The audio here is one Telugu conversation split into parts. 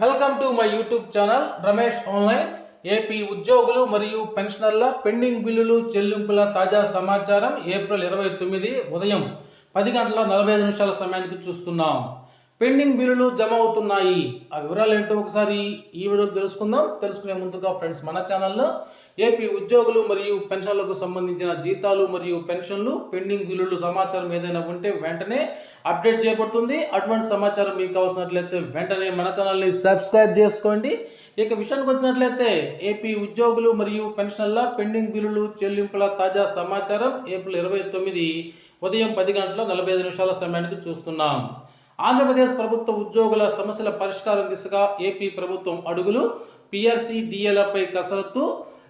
Welcome to my YouTube channel Ramesh online. AP ఉద్యోగులు మరియు పెన్షనర్ల పెండింగ్ బిల్లులు చెల్లింపుల తాజా సమాచారం ఏప్రిల్ ఇరవై తొమ్మిది ఉదయం పది గంటల నలభై ఐదు నిమిషాల సమయానికి చూస్తున్నాం. పెండింగ్ బిల్లులు జమ అవుతున్నాయి. ఆ వివరాలు ఏంటో ఒకసారి ఈ వీడియో తెలుసుకుందాం. తెలుసుకునే ముందుగా ఫ్రెండ్స్ మన ఛానల్లో ఏపీ ఉద్యోగులు మరియు పెన్షన్లకు సంబంధించిన జీతాలు మరియు పెన్షన్లు పెండింగ్ బిల్లులు సమాచారం ఏదైనా ఉంటే వెంటనే అప్డేట్ చేయబడుతుంది. అటువంటి సమాచారం మీకు కావాల్సినట్లయితే వెంటనే మన ఛానల్ని సబ్స్క్రైబ్ చేసుకోండి. ఇక విషయానికి వచ్చినట్లయితే ఏపీ ఉద్యోగులు మరియు పెన్షన్ల పెండింగ్ బిల్లులు చెల్లింపుల తాజా సమాచారం ఏప్రిల్ ఇరవై తొమ్మిది ఉదయం పది గంటల నలభై ఐదు నిమిషాల సమయానికి చూస్తున్నాం. ఆంధ్రప్రదేశ్ ప్రభుత్వ ఉద్యోగుల సమస్యల పరిష్కారం దిశగా ఏపీ ప్రభుత్వం అడుగులు పిఆర్సీ డిఎల్పై కసరత్తు.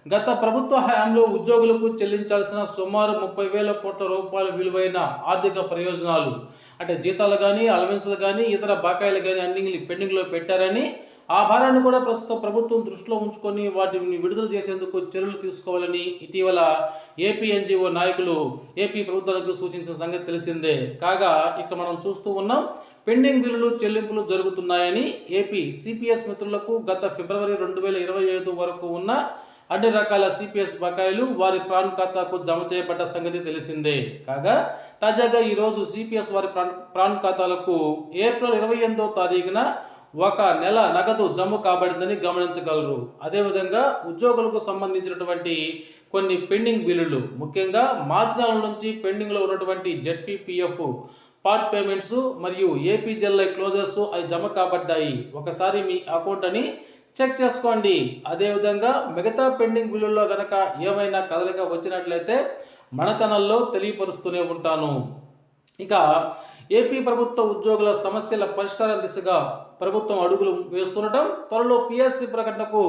గత ప్రభుత్వ హయాంలో ఉద్యోగులకు చెల్లించాల్సిన సుమారు ముప్పై వేల కోట్ల రూపాయల విలువైన ఆర్థిక ప్రయోజనాలు అంటే జీతాలు కానీ అలవెన్సులు కానీ ఇతర బకాయిలు కానీ అన్ని పెండింగ్లో పెట్టారని ఆ భారాన్ని కూడా ప్రస్తుత ప్రభుత్వం దృష్టిలో ఉంచుకొని వాటిని విడుదల చేసేందుకు చర్యలు తీసుకోవాలని ఇటీవల ఏపీ ఎన్జిఓ నాయకులు ఏపీ ప్రభుత్వాలకు సూచించిన సంగతి తెలిసిందే. కాగా ఇక మనం చూస్తూ ఉన్నాం పెండింగ్ బిల్లులు చెల్లింపులు జరుగుతున్నాయని ఏపీ సిపిఎస్ మిత్రులకు గత ఫిబ్రవరి రెండు వేల ఇరవై ఐదు వరకు ఉన్న అన్ని రకాల సిపిఎస్ బకాయిలు వారి ప్రాన్ ఖాతాకు జమ చేయబడ్డ సంగతి తెలిసిందే. కాగా తాజాగా ఈరోజు సిపిఎస్ వారి ప్రాన్ ప్రాన్ ఖాతాలకు ఏప్రిల్ ఇరవై ఎనిమిదో తారీఖున ఒక నెల నగదు జమ కాబడిందని గమనించగలరు. అదేవిధంగా ఉద్యోగులకు సంబంధించినటువంటి కొన్ని పెండింగ్ బిల్లులు ముఖ్యంగా మార్చి నెల నుంచి పెండింగ్లో ఉన్నటువంటి జెడ్పీపీఎఫ్ పార్ట్ పేమెంట్స్ మరియు ఏపీజెల్ఐ క్లోజర్స్ అవి జమ కాబడ్డాయి. ఒకసారి మీ అకౌంట్ అని చెక్ చేసుకోండి. అదేవిధంగా మిగతా పెండింగ్ బిల్లుల్లో కనుక ఏమైనా కదలిక వచ్చినట్లయితే మన ఛానల్లో తెలియపరుస్తూనే ఉంటాను. ఇక ఏపీ ప్రభుత్వ ఉద్యోగుల సమస్యల పరిష్కారం దిశగా ప్రభుత్వం అడుగులు వేస్తుండటం త్వరలో పిఎస్సి ప్రకటనకు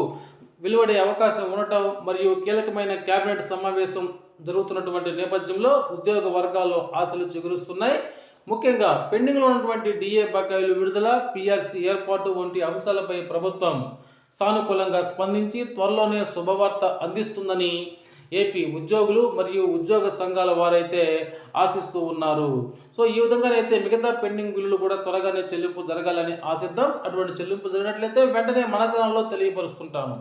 వెలువడే అవకాశం ఉండటం మరియు కీలకమైన కేబినెట్ సమావేశం జరుగుతున్నటువంటి నేపథ్యంలో ఉద్యోగ వర్గాల్లో ఆశలు చిగురుస్తున్నాయి. ముఖ్యంగా పెండింగ్లో ఉన్నటువంటి డిఏ బకాయిలు విడుదల పిఆర్సీ ఏర్పాటు వంటి అంశాలపై ప్రభుత్వం సానుకూలంగా స్పందించి త్వరలోనే శుభవార్త అందిస్తుందని ఏపీ ఉద్యోగులు మరియు ఉద్యోగ సంఘాల వారైతే ఆశిస్తూ ఉన్నారు. సో ఈ విధంగానైతే మిగతా పెండింగ్ బిల్లులు కూడా త్వరగానే చెల్లింపు జరగాలని ఆశిద్దాం. అటువంటి చెల్లింపు జరిగినట్లయితే వెంటనే మన ఛానల్లో తెలియపరుస్తుంటాను.